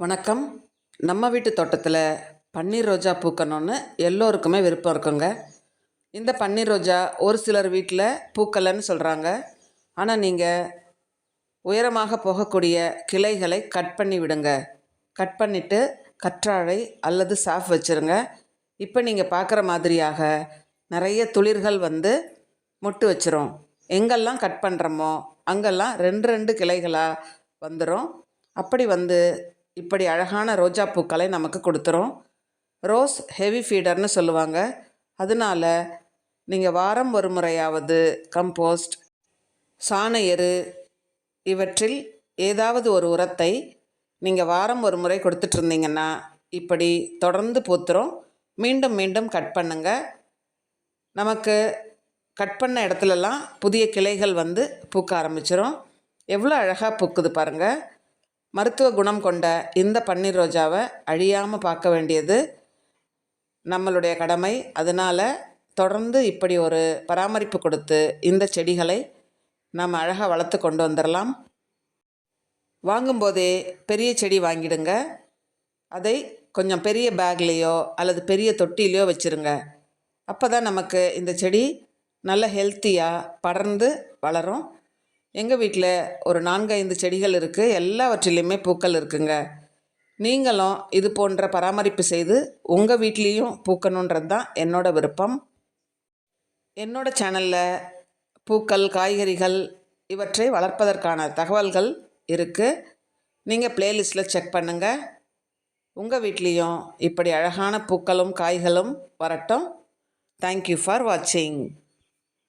வணக்கம். நம்ம வீட்டு தோட்டத்தில் பன்னீர் ரோஜா பூக்கணும்னு எல்லோருக்குமே விருப்பம் இருக்குங்க. இந்த பன்னீர் ரோஜா ஒரு சிலர் வீட்டில் பூக்கலைன்னு சொல்கிறாங்க ஆனால் நீங்கள் உயரமாக போகக்கூடிய கிளைகளை கட் பண்ணி விடுங்க. கட் பண்ணிவிட்டு கற்றாழை அல்லது சாஃப் வச்சுருங்க. இப்போ நீங்கள் பார்க்குற மாதிரியாக நிறைய துளிர்கள் வந்து மொட்டு வச்சிரும். எங்கெல்லாம் கட் பண்ணுறோமோ அங்கெல்லாம் ரெண்டு ரெண்டு கிளைகளாக வந்துடும் அப்படி வந்து இப்படி அழகான ரோஜா பூக்களை நமக்கு கொடுத்துரும் ரோஸ் ஹெவி ஃபீடர்னு சொல்லுவாங்க. அதனால நீங்கள் வாரம் ஒரு முறையாவது கம்போஸ்ட் சாண எரு இவற்றில் ஏதாவது ஒரு உரத்தை நீங்கள் வாரம் ஒரு முறை கொடுத்துட்ருந்தீங்கன்னா இப்படி தொடர்ந்து பூத்துரும். மீண்டும் மீண்டும் கட் பண்ணுங்க. நமக்கு கட் பண்ண இடத்துலலாம் புதிய கிளைகள் வந்து பூக்க ஆரம்பிச்சிரும். எவ்வளோ அழகாக பூக்குது பாருங்கள் மருத்துவ குணம் கொண்ட இந்த பன்னீர் ரோஜாவை அழியாமல் பார்க்க வேண்டியது நம்மளுடைய கடமை. அதனால் தொடர்ந்து இப்படி ஒரு பராமரிப்பு கொடுத்து இந்த செடிகளை நாம் அழகாக வளர்த்து கொண்டு வந்துடலாம் வாங்கும்போதே பெரிய செடி வாங்கிடுங்க. அதை கொஞ்சம் பெரிய பேக்லேயோ அல்லது பெரிய தொட்டிலையோ வச்சுருங்க. அப்போ தான் நமக்கு இந்த செடி நல்ல ஹெல்த்தியாக படர்ந்து வளரும். எங்கள் வீட்டில் ஒரு நான்கு ஐந்து செடிகள் இருக்குது எல்லாவற்றிலையுமே பூக்கள் இருக்குங்க. நீங்களும் இது போன்ற பராமரிப்பு செய்து உங்கள் வீட்லேயும் பூக்கணுன்றது தான் என்னோட விருப்பம். என்னோட சேனலில் பூக்கள் காய்கறிகள் இவற்றை வளர்ப்பதற்கான தகவல்கள் இருக்குது நீங்கள் ப்ளேலிஸ்ட்டில் செக் பண்ணுங்கள் உங்கள் வீட்லேயும் இப்படி அழகான பூக்களும் காய்களும் வரட்டும். தேங்க்யூ ஃபார் வாட்சிங்